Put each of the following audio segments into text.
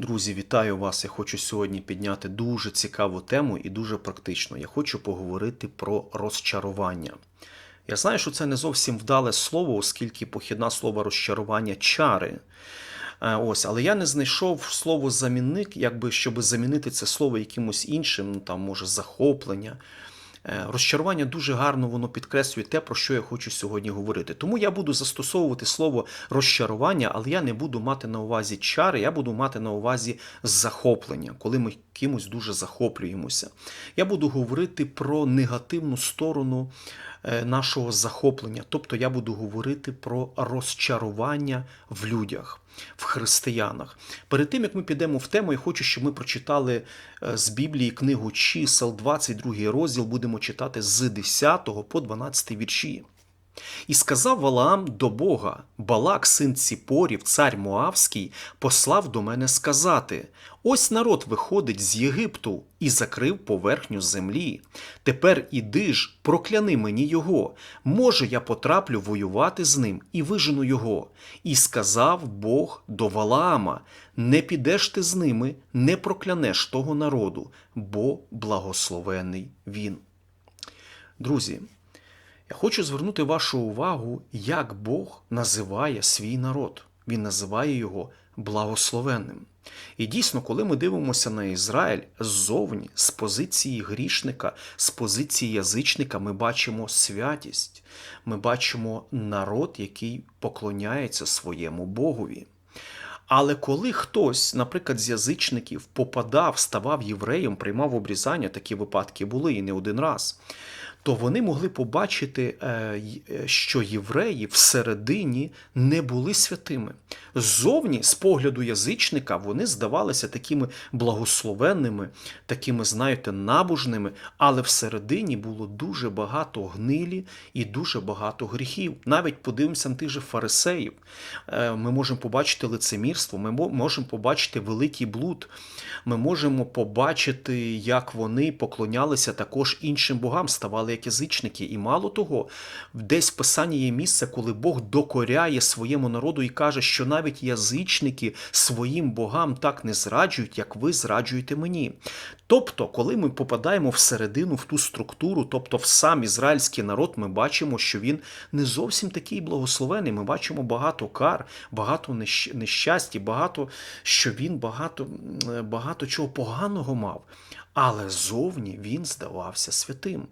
Друзі, вітаю вас! Я хочу сьогодні підняти дуже цікаву тему і дуже практично. Я хочу поговорити про розчарування. Я знаю, що це не зовсім вдале слово, оскільки похідне слово розчарування чари. Е, Ось, але я не знайшов слово замінник, якби щоб замінити це слово якимось іншим, ну там може захоплення. Е, Розчарування дуже гарно воно підкреслює те, про що я хочу сьогодні говорити. Тому я буду застосовувати слово розчарування, але я не буду мати на увазі чари, я буду мати на увазі захоплення, коли ми кимось дуже захоплюємося. Я буду говорити про негативну сторону нашого захоплення, тобто я буду говорити про розчарування в людях. В християнах. Перед тим, як ми підемо в тему, я хочу, щоб ми прочитали е, з Біблії книгу чисел, 22 розділ, будемо читати з 10 по 12 вірші. І сказав Валаам до Бога: Балак, син Ціпорів, цар Моавський, послав до мене сказати: Ось народ виходить з Єгипту і закрив поверхню землі. Тепер іди ж, прокляни мені його. Може, я потраплю воювати з ним і вижену його. І сказав Бог до Валаама: Не підеш ти з ними, не проклянеш того народу, бо благословений він. Друзі, я хочу звернути вашу увагу, як Бог називає свій народ. Він називає його благословенним. І дійсно, коли ми дивимося на Ізраїль ззовні, з позиції грішника, з позиції язичника, ми бачимо святість, ми бачимо народ, який поклоняється своєму Богові. Але коли хтось, наприклад, з язичників попадав, ставав євреєм, приймав обрізання, такі випадки були і не один раз, то вони могли побачити, е, е, що євреї всередині не були святими. Ззовні, з погляду язичника, вони здавалися такими благословенними, такими, знаєте, набожними, але всередині було дуже багато гнилі і дуже багато гріхів. Навіть подивимося на тих же фарисеїв. Е, Ми можемо побачити лицемірство, ми можемо побачити великий блуд. Ми можемо побачити, як вони поклонялися також іншим богам, ставали як язичники. І мало того, десь в писанні є місце, коли Бог докоряє своєму народу і каже, що навіть язичники своїм богам так не зраджують, як ви зраджуєте мені. Тобто, коли ми попадаємо всередину в ту структуру, тобто в сам ізраїльський народ, ми бачимо, що він не зовсім такий благословений. Ми бачимо багато кар, багато нещ- нещасті, багато що він багато, багато чого поганого мав. Але зовні він здавався святим.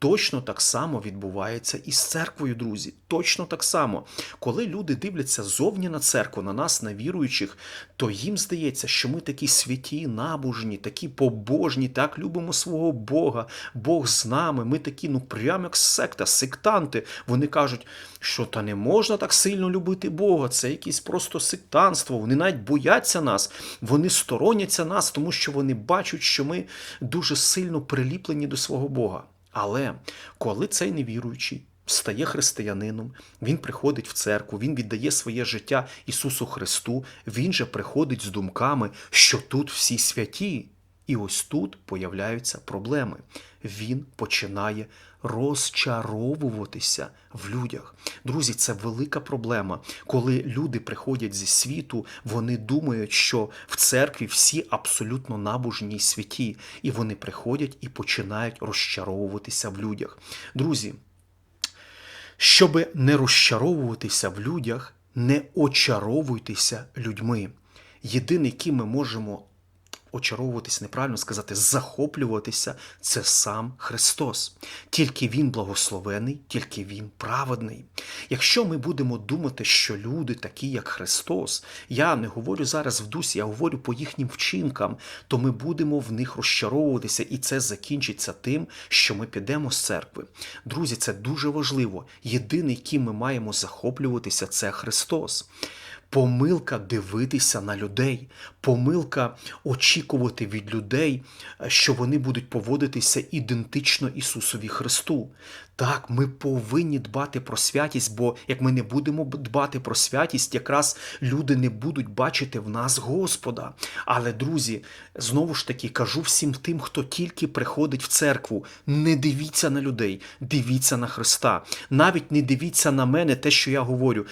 Точно так само відбувається і з церквою, друзі. Точно так само. Коли люди дивляться зовні на церкву, на нас, на віруючих, то їм здається, що ми такі святі, набожні, такі побожні, так любимо свого Бога, Бог з нами. Ми такі, ну прямо як секта, сектанти. Вони кажуть, що та не можна так сильно любити Бога. Це якесь просто сектанство. Вони навіть бояться нас, вони стороняться нас, тому що вони бачать, що ми дуже сильно приліплені до свого Бога. Але коли цей невіруючий стає християнином, він приходить в церкву, він віддає своє життя Ісусу Христу, він же приходить з думками, що тут всі святі. І ось тут появляються проблеми. Він починає розчаровуватися в людях. Друзі, це велика проблема. Коли люди приходять зі світу, вони думають, що в церкві всі абсолютно набожні святі, і вони приходять і починають розчаровуватися в людях. Друзі, щоб не розчаровуватися в людях, не очаровуйтеся людьми. Єдиний, ким ми можемо очаровуватися, неправильно сказати, захоплюватися, це сам Христос. Тільки Він благословений, тільки Він праведний. Якщо ми будемо думати, що люди такі, як Христос, я не говорю зараз в дусі, я говорю по їхнім вчинкам, то ми будемо в них розчаровуватися, і це закінчиться тим, що ми підемо з церкви. Друзі, це дуже важливо. Єдиний, ким ми маємо захоплюватися, це Христос. Помилка дивитися на людей, помилка очікувати від людей, що вони будуть поводитися ідентично Ісусові Христу. Так, ми повинні дбати про святість, бо як ми не будемо дбати про святість, якраз люди не будуть бачити в нас Господа. Але, друзі, знову ж таки кажу всім тим, хто тільки приходить в церкву, не дивіться на людей, дивіться на Христа. Навіть не дивіться на мене, те, що я говорю.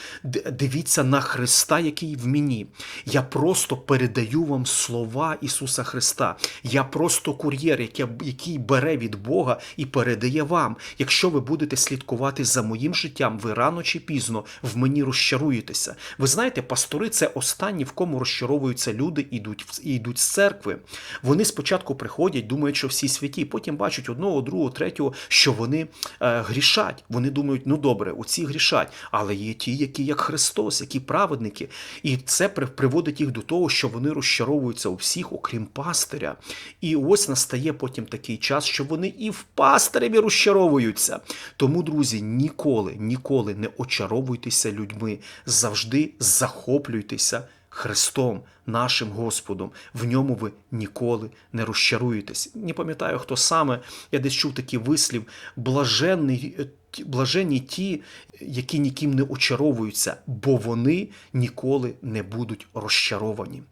Дивіться на Христа, який в мені. Я просто передаю вам слова Ісуса Христа. Я просто кур'єр, який, бере від Бога і передає вам. Якщо ви будете слідкувати за моїм життям, ви рано чи пізно в мені розчаруєтеся. Ви знаєте, пастори це останні, в кому розчаровуються люди і йдуть, в- і йдуть з церкви. Вони спочатку приходять, думають, що всі святі, потім бачать одного, другого, третього, що вони е, грішать. Вони думають, ну добре, оці грішать, але є ті, які як Христос, які праведники. І це приводить їх до того, що вони розчаровуються у всіх, окрім пастиря. І ось настає потім такий час, що вони і в пастиреві розчаровуються. Тому, друзі, ніколи, ніколи не очаровуйтеся людьми, завжди захоплюйтеся. Христом, нашим Господом, в ньому ви ніколи не розчаруєтесь. Не пам'ятаю, хто саме, я десь чув такий вислів: блаженний, е, блаженні ті, які ніким не очаровуються, бо вони ніколи не будуть розчаровані.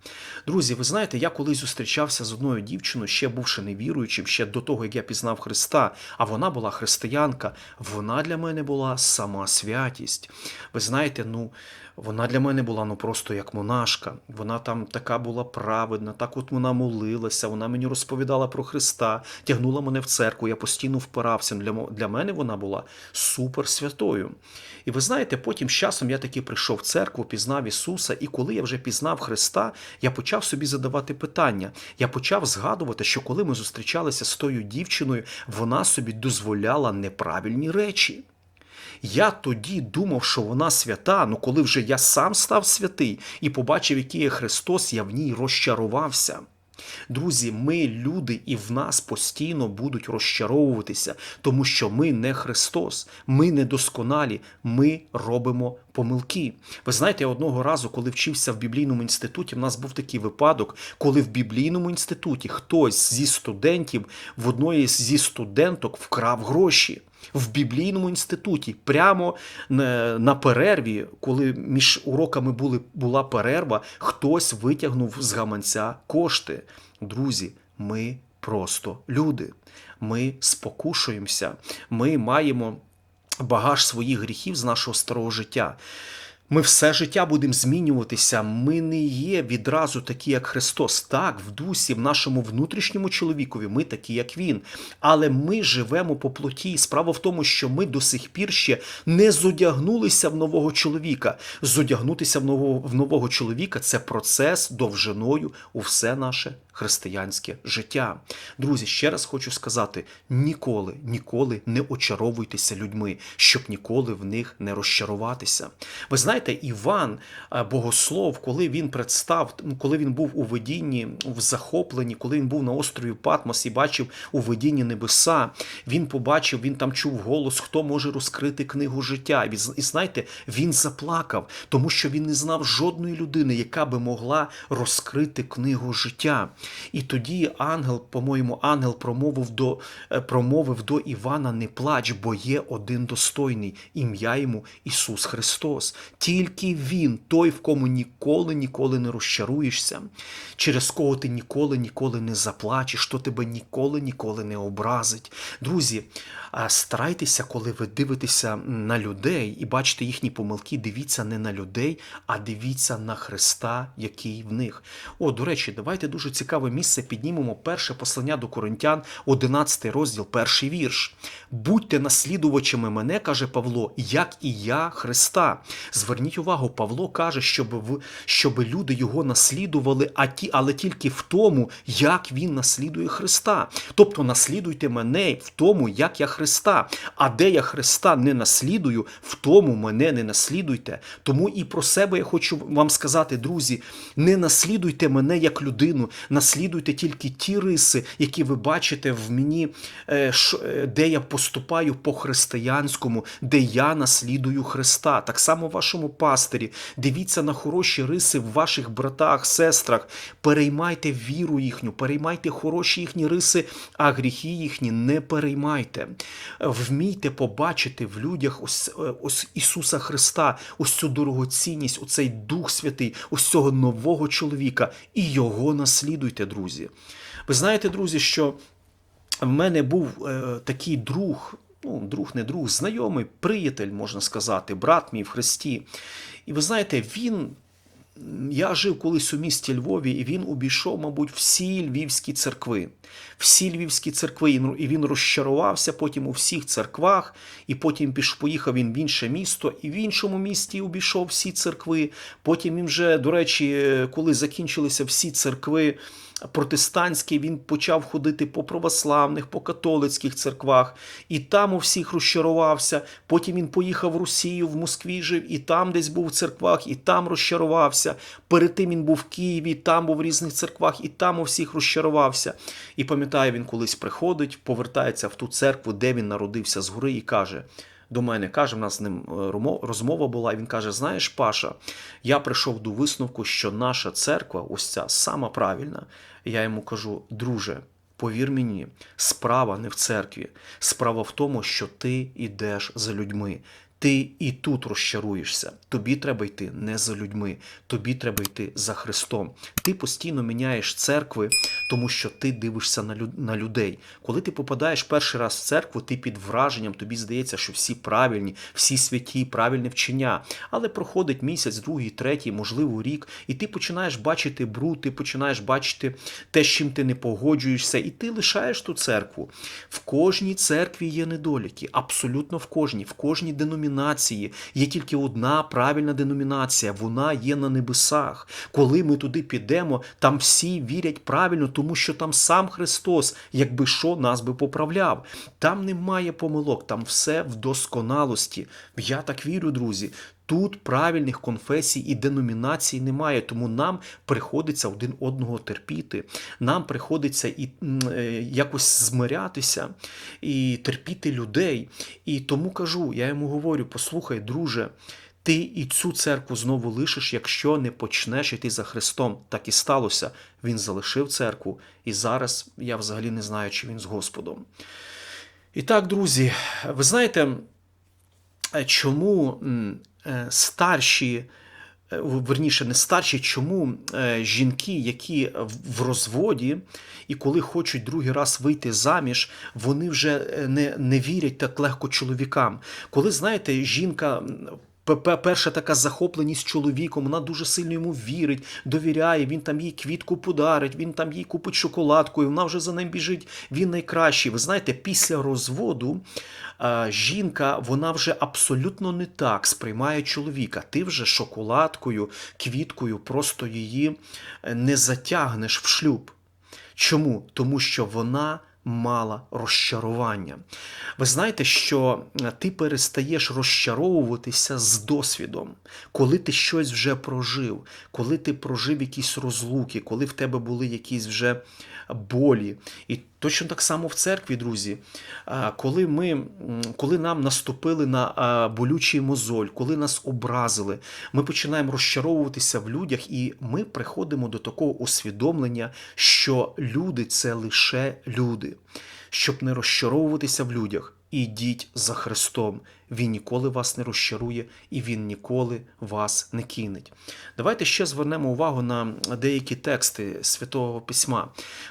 Друзі, ви знаєте, я колись зустрічався з одною дівчиною, ще бувши невіруючим, ще до того, як я пізнав Христа, а вона була християнка. Вона для мене була сама святість. Ви знаєте, ну. Вона для мене була ну просто як монашка. Вона там така була праведна, так от вона молилася, вона мені розповідала про Христа, тягнула мене в церкву, я постійно впирався. Для, для мене вона була супер святою. І ви знаєте, потім з часом я таки прийшов в церкву, пізнав Ісуса, і коли я вже пізнав Христа, я почав собі задавати питання. Я почав згадувати, що коли ми зустрічалися з тою дівчиною, вона собі дозволяла неправильні речі. Я тоді думав, що вона свята, ну коли вже я сам став святий і побачив, який є Христос, я в ній розчарувався. Друзі, ми люди, і в нас постійно будуть розчаровуватися, тому що ми не Христос, ми недосконалі, ми робимо помилки. Ви знаєте, я одного разу, коли вчився в біблійному інституті, в нас був такий випадок, коли в біблійному інституті хтось зі студентів в одної зі студенток вкрав гроші в біблійному інституті, прямо на на перерві, коли між уроками були, була перерва, хтось витягнув з гаманця кошти. Друзі, ми просто люди. Ми спокушуємося, ми маємо багаж своїх гріхів з нашого старого життя. Ми все життя будемо змінюватися. Ми не є відразу такі, як Христос. Так, в дусі, в нашому внутрішньому чоловікові ми такі, як Він. Але ми живемо по плоті. Справа в тому, що ми до сих пір ще не зодягнулися в нового чоловіка. Зодягнутися в нового, в нового чоловіка це процес довжиною у все наше християнське життя. Друзі, ще раз хочу сказати: ніколи, ніколи не очаровуйтеся людьми, щоб ніколи в них не розчаруватися. Ви знаєте, Іван е, Богослов, коли він представ, ну, коли він був у видінні, в захопленні, коли він був на острові Патмос і бачив у видінні небеса, він побачив, він там чув голос, хто може розкрити книгу життя. І знаєте, він заплакав, тому що він не знав жодної людини, яка би могла розкрити книгу життя. І тоді ангел, по-моєму, ангел промовив до, е, промовив до Івана: не плач, бо є один достойний, ім'я йому Ісус Христос. Тільки Він, той, в кому ніколи, ніколи не розчаруєшся, через кого ти ніколи, ніколи не заплачеш, хто тебе ніколи, ніколи не образить. Друзі, старайтеся, коли ви дивитеся на людей і бачите їхні помилки, дивіться не на людей, а дивіться на Христа, який в них. О, до речі, давайте дуже цікаве місце піднімемо перше послання до Коринтян, 11 розділ, перший вірш. Будьте наслідувачами мене, каже Павло, як і я Христа. Зверніть увагу, Павло каже, щоб, в, щоб люди його наслідували, а ті, але тільки в тому, як він наслідує Христа. Тобто наслідуйте мене в тому, як я Христа. А де я Христа не наслідую, в тому мене не наслідуйте. Тому і про себе я хочу вам сказати, друзі, не наслідуйте мене як людину, наслідуйте тільки ті риси, які ви бачите в мені, е, е, де я поступаю по християнському, де я наслідую Христа. Так само в вашому пастирі. Дивіться на хороші риси в ваших братах, сестрах. Переймайте віру їхню, переймайте хороші їхні риси, а гріхи їхні не переймайте. Вмійте побачити в людях ось, е, ось Ісуса Христа, ось цю дорогоцінність, оцей Дух Святий, ось цього нового чоловіка, і його наслідуйте, друзі. Ви знаєте, друзі, що в мене був е, такий друг, ну, друг, не друг, знайомий, приятель, можна сказати, брат мій в Христі. І ви знаєте, він. Я жив колись у місті Львові, і він обійшов, мабуть, всі львівські церкви. Всі львівські церкви, і він- розчарувався потім у всіх церквах, і потім поїхав він в інше місто, і в іншому місті обійшов всі церкви. Потім він вже, до речі, е, коли закінчилися всі церкви протестантські, він почав ходити по православних, по католицьких церквах, і там у всіх розчарувався. Потім він поїхав в Росію, в Москві жив, і там десь був в церквах, і там розчарувався. Перед тим він був в Києві, там був в різних церквах, і там у всіх розчарувався. І пам'ятаю, він колись приходить, повертається в ту церкву, де він народився згори, і каже. До мене каже, в нас з ним е, розмова була. Він каже: Знаєш, Паша, я прийшов до висновку, що наша церква, ось ця сама правильна. Я йому кажу, друже, повір мені, справа не в церкві. Справа в тому, що ти йдеш за людьми. Ти і тут розчаруєшся. Тобі треба йти не за людьми, тобі треба йти за Христом. Ти постійно міняєш церкви, тому що ти дивишся на, лю- на людей. Коли ти попадаєш перший раз в церкву, ти під враженням, тобі здається, що всі правильні, всі святі, правильне вчення. Але проходить місяць, другий, третій, можливо, рік, і ти починаєш бачити бруд, ти починаєш бачити те, з чим ти не погоджуєшся, і ти лишаєш ту церкву. В кожній церкві є недоліки, абсолютно в кожній, в кожній деномінації є тільки одна правильна деномінація, вона є на небесах. Коли ми туди підемо, там всі вірять правильно, тому що там сам Христос, якби що, нас би поправляв. Там немає помилок, там все в досконалості. Я так вірю, друзі. Тут правильних конфесій і деномінацій немає, тому нам приходиться один одного терпіти. Нам приходиться і е, якось змирятися і терпіти людей. І тому кажу, я йому говорю: послухай, друже. Ти і цю церкву знову лишиш, якщо не почнеш іти за Христом. Так і сталося. Він залишив церкву, і зараз я взагалі не знаю, чи він з Господом. І так, друзі, ви знаєте, чому е, старші, е, верніше, не старші, чому е, жінки, які в- розводі, і коли хочуть другий раз вийти заміж, вони вже е, не, не вірять так легко чоловікам. Коли, знаєте, жінка. Перша така захопленість чоловіком, вона дуже сильно йому вірить, довіряє, він там їй квітку подарить, він там їй купить шоколадку, і вона вже за ним біжить, він найкращий. Ви знаєте, після розводу жінка вона вже абсолютно не так сприймає чоловіка. Ти вже шоколадкою, квіткою просто її е, не затягнеш в шлюб. Чому? Тому що вона мала розчарування. Ви знаєте, що е, ти перестаєш розчаровуватися з досвідом, коли ти щось вже прожив, коли ти прожив якісь розлуки, коли в тебе були якісь вже болі. І точно так само в церкві, друзі, коли ми, коли нам наступили на болючий мозоль, коли нас образили, ми починаємо розчаровуватися в людях, і ми приходимо до такого усвідомлення, що люди це лише люди. Щоб не розчаровуватися в людях, ідіть за Христом. Він ніколи вас не розчарує і Він ніколи вас не кинеть. Давайте ще звернемо увагу на деякі тексти Святого Письма.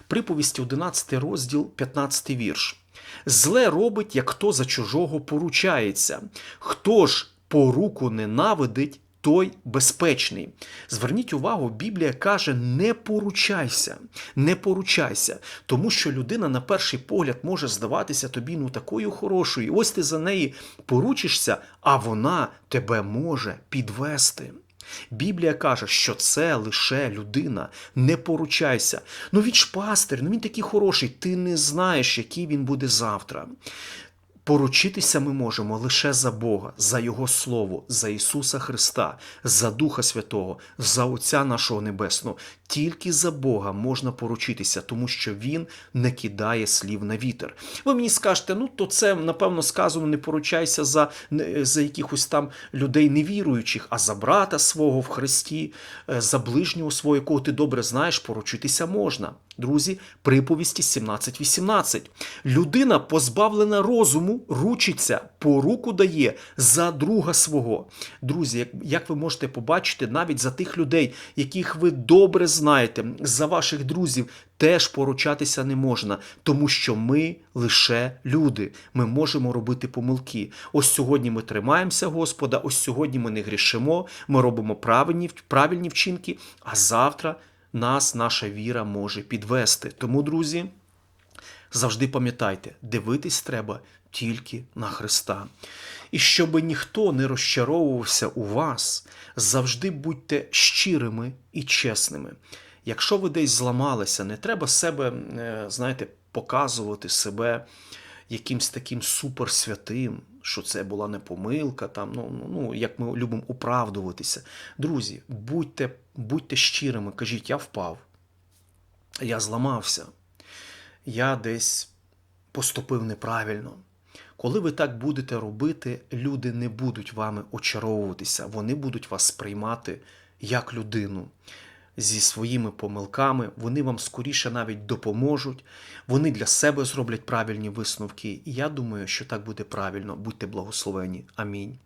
Приповісті 11 розділ, 15 вірш. Зле робить, як хто за чужого поручається. Хто ж поруку ненавидить, той безпечний. Зверніть увагу, Біблія каже: не поручайся, не поручайся, тому що людина на перший погляд може здаватися тобі ну такою хорошою. Ось ти за неї поручишся, а вона тебе може підвести. Біблія каже, що це лише людина. Не поручайся. Ну він ж пастир, ну він такий хороший, ти не знаєш, який він буде завтра. Поручитися ми можемо лише за Бога, за Його Слово, за Ісуса Христа, за Духа Святого, за Отця нашого Небесного. Тільки за Бога можна поручитися, тому що Він не кидає слів на вітер. Ви мені скажете, ну то це напевно сказано, не поручайся за, за якихось там людей невіруючих, а за брата свого в Христі, е, за ближнього свого, якого ти добре знаєш, поручитися можна. Друзі, приповісті 17.18. Людина, позбавлена розуму, ручиться, поруку дає за друга свого. Друзі, як, як ви можете побачити, навіть за тих людей, яких ви добре знаєте, за ваших друзів теж поручатися не можна, тому що ми лише люди. Ми можемо робити помилки. Ось сьогодні ми тримаємося Господа, ось сьогодні ми не грішимо, ми робимо правильні, правильні вчинки, а завтра нас наша віра може підвести. Тому, друзі, завжди пам'ятайте, дивитись треба тільки на Христа. І щоб ніхто не розчаровувався у вас, завжди будьте щирими і чесними. Якщо ви десь зламалися, не треба себе, е, знаєте, показувати себе якимсь таким суперсвятим, що це була не помилка, там, ну, ну, ну, як ми любимо оправдуватися. Друзі, будьте, будьте щирими, кажіть, я впав, я зламався, я десь поступив неправильно. Коли ви так будете робити, люди не будуть вами очаровуватися, вони будуть вас сприймати як людину зі своїми помилками, вони вам скоріше навіть допоможуть, вони для себе зроблять правильні висновки. І я думаю, що так буде правильно. Будьте благословені. Амінь.